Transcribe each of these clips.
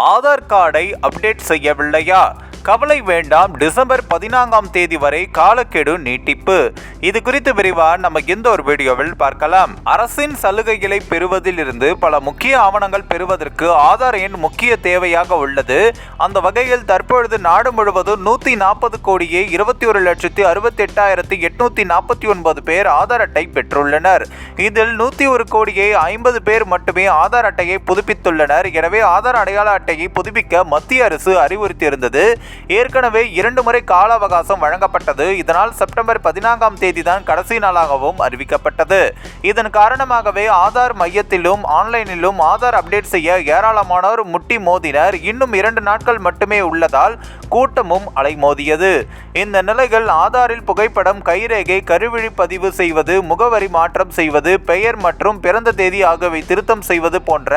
ஆதார் கார்டை அப்டேட் செய்யவில்லையா? கவலை வேண்டாம். டிசம்பர் பதினான்காம் தேதி வரை காலக்கெடு நீட்டிப்பு. இது குறித்து விரிவாக நம்ம இந்த ஒரு வீடியோவில் பார்க்கலாம். அரசின் சலுகைகளை பெறுவதில் இருந்து பல முக்கிய ஆவணங்கள் பெறுவதற்கு ஆதார் எண் முக்கிய தேவையாக உள்ளது. அந்த வகையில் தற்பொழுது நாடு முழுவதும் நூத்தி நாற்பது கோடியே இருபத்தி ஒரு லட்சத்தி அறுபத்தி எட்டாயிரத்தி எட்நூத்தி நாற்பத்தி ஒன்பது பேர் ஆதார் அட்டை பெற்றுள்ளனர். இதில் நூத்தி ஒரு கோடியே ஐம்பது பேர் மட்டுமே ஆதார் அட்டையை புதுப்பித்துள்ளனர். எனவே ஆதார் அடையாள அட்டையை புதுப்பிக்க மத்திய அரசு அறிவுறுத்தியிருந்தது. ஏற்கனவே இரண்டு முறை கால அவகாசம் வழங்கப்பட்டது. இதனால் செப்டம்பர் பதினான்காம் தேதி தான் கடைசி நாளாகவும் அறிவிக்கப்பட்டது. இதன் காரணமாகவே ஆதார் மையத்திலும் ஆன்லைனிலும் ஆதார் அப்டேட் செய்ய ஏராளமானோர் முட்டி மோதினர். இன்னும் இரண்டு நாட்கள் மட்டுமே உள்ளதால் கூட்டமும் அலைமோதியது. இந்த நிலையில் ஆதாரில் புகைப்படம் கைரேகை கருவிழி பதிவு செய்வது முகவரி மாற்றம் செய்வது பெயர் மற்றும் பிறந்த தேதி ஆகியவை திருத்தம் செய்வது போன்ற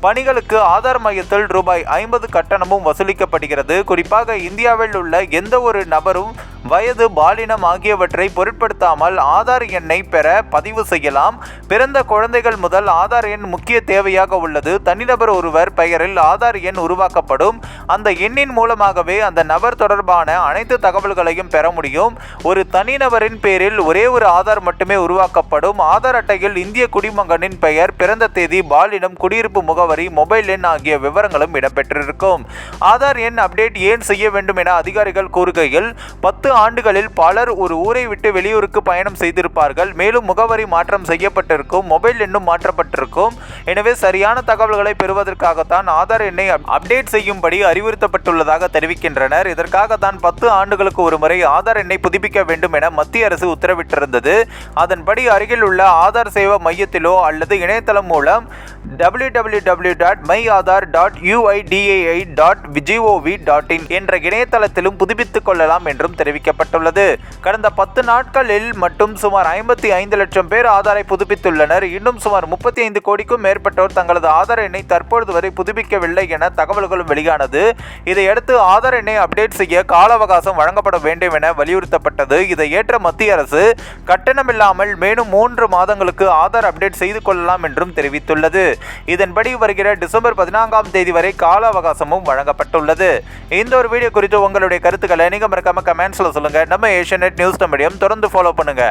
பணிகளுக்கு ஆதார் மையத்தில் ரூபாய் ஐம்பது கட்டணமும் வசூலிக்கப்படுகிறது. குறிப்பாக இந்தியாவில் உள்ள எந்த ஒரு நபரும் வயது பாலினம் ஆகியவற்றை பொருட்படுத்தாமல் ஆதார் எண்ணை பெற பதிவு செய்யலாம். பிறந்த குழந்தைகள் முதல் ஆதார் எண் முக்கிய தேவையாக உள்ளது. தனிநபர் ஒருவர் பெயரில் ஆதார் எண் உருவாக்கப்படும். அந்த எண்ணின் மூலமாகவே அந்த நபர் தொடர்பான அனைத்து தகவல்களையும் பெற முடியும். ஒரு தனிநபரின் பேரில் ஒரே ஒரு ஆதார் மட்டுமே உருவாக்கப்படும். ஆதார் அட்டையில் இந்திய குடிமகனின் பெயர் பிறந்த தேதி பாலினம் குடியிருப்பு முகவரி மொபைல் எண் ஆகிய விவரங்களும் இடம்பெற்றிருக்கும். ஆதார் எண் அப்டேட் ஏன் செய்ய வேண்டும் என அதிகாரிகள் கூறுகையில் பத்து ஆண்டுகளில் பலர் ஒரு ஊரை விட்டு வெளியூருக்கு பயணம் செய்திருப்பார்கள். மேலும் முகவரி மாற்றம் செய்யப்பட்டிருக்கும் மொபைல் எண்ணும் மாற்றப்பட்டிருக்கும். எனவே சரியான தகவல்களை பெறுவதற்காகத்தான் ஆதார் எண்ணை அப்டேட் செய்யும்படி அறிவுறுத்தப்பட்டுள்ளதாக தெரிவிக்கின்றனர். இதற்காக தான் பத்து ஆண்டுகளுக்கு ஒரு முறை ஆதார் எண்ணை புதுப்பிக்க வேண்டும் என மத்திய அரசு உத்தரவிட்டிருந்தது. அதன்படி அருகில் உள்ள ஆதார் சேவை மையத்திலோ அல்லது இணையதளம் மூலம் W W W dot my Aadhaar dot UIDAI dot gov dot in என்ற இணையதளத்திலும் புதுப்பித்துக் கொள்ளலாம் என்றும் தெரிவிக்கப்பட்டுள்ளது கடந்த பத்து நாட்களில் மட்டும் சுமார் ஐம்பத்தி ஐந்து லட்சம் பேர் ஆதாரை புதுப்பித்துள்ளனர். இன்னும் சுமார் முப்பத்தி ஐந்து கோடிக்கும் மேற்பட்டோர் தங்களது ஆதார் எண்ணை தற்பொழுது வரை புதுப்பிக்கவில்லை என தகவல்களும் வெளியானது. இதையடுத்து ஆதார் எண்ணை அப்டேட் செய்ய கால அவகாசம் வழங்கப்பட வேண்டும் என வலியுறுத்தப்பட்டது. இதை ஏற்ற மத்திய அரசு கட்டணமில்லாமல் மேலும் மூன்று மாதங்களுக்கு ஆதார் அப்டேட் செய்து கொள்ளலாம் என்றும் தெரிவித்துள்ளது. இதன்படி வருகிற டிசம்பர் பதினான்காம் தேதி வரை கால அவகாசமும் வழங்கப்பட்டுள்ளது. இந்த ஒரு வீடியோ குறித்து உங்களுடைய கருத்துக்களை நீங்க மறக்காம கமெண்ட்ஸ்ல சொல்லுங்க. நம்ம ஏஷியநெட் நியூஸ் மீடியம் தொடர்ந்து ஃபாலோ பண்ணுங்க.